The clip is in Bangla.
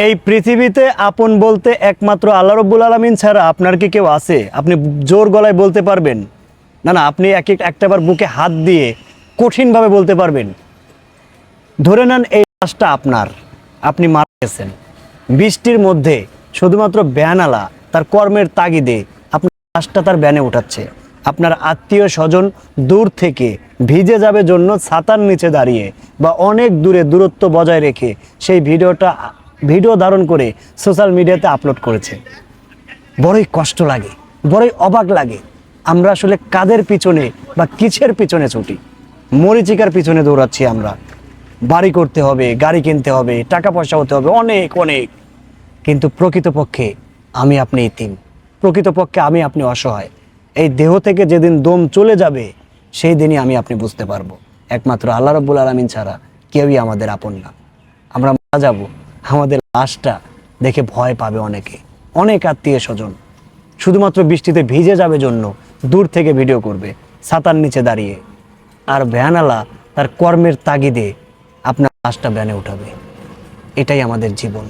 এই পৃথিবীতে আপন বলতে একমাত্র আল্লাহ রব্বুল আলমিন ছাড়া আপনার কি কেউ আছে? আপনি জোর গলায় বলতে পারবেন? না না, আপনি এক এক- একটাবার বুকে হাত দিয়ে কঠিনভাবে বলতে পারবেন। ধরে নেন এই লাশটা আপনার। আপনি মারা গেছেন। বৃষ্টির মধ্যে শুধুমাত্র ব্যানালা, তার কর্মের তাগিদে আপনার লাশটা তার ব্যানে উঠাচ্ছে। আপনার আত্মীয় স্বজন দূর থেকে ভিজে যাবে জন্য ছাতার নিচে দাঁড়িয়ে বা অনেক দূরে দূরত্ব বজায় রেখে সেই ভিডিওটা ভিডিও ধারণ করে সোশ্যাল মিডিয়াতে আপলোড করেছে। বড়ই কষ্ট লাগে, বড়ই অবাক লাগে, আমরা আসলে কাদের পিছনে বা কিছের পিছনে ছুটি? মরিচিকার পিছনে দৌড়াচ্ছি আমরা। বাড়ি করতে হবে, গাড়ি কিনতে হবে, টাকা পয়সা হতে হবে, অনেক অনেক। কিন্তু প্রকৃতপক্ষে আমি আপনি ইতিম প্রকৃতপক্ষে আমি আপনি অসহায়। এই দেহ থেকে যেদিন দম চলে যাবে, সেই দিনই আমি আপনি বুঝতে পারব। একমাত্র আল্লাহ রব্বুল আলমিন ছাড়া কেউই আমাদের আপন না। আমরা মারা যাব। আমাদের লাশটা দেখে ভয় পাবে অনেকে। অনেক আত্মীয় স্বজন। শুধুমাত্র বৃষ্টিতে ভিজে যাবে জন্য দূর থেকে ভিডিও করবে ছাতার নিচে দাঁড়িয়ে। আর ভ্যানালা তার কর্মের তাগিদে আপনার লাশটা ভ্যানে উঠাবে। এটাই আমাদের জীবন।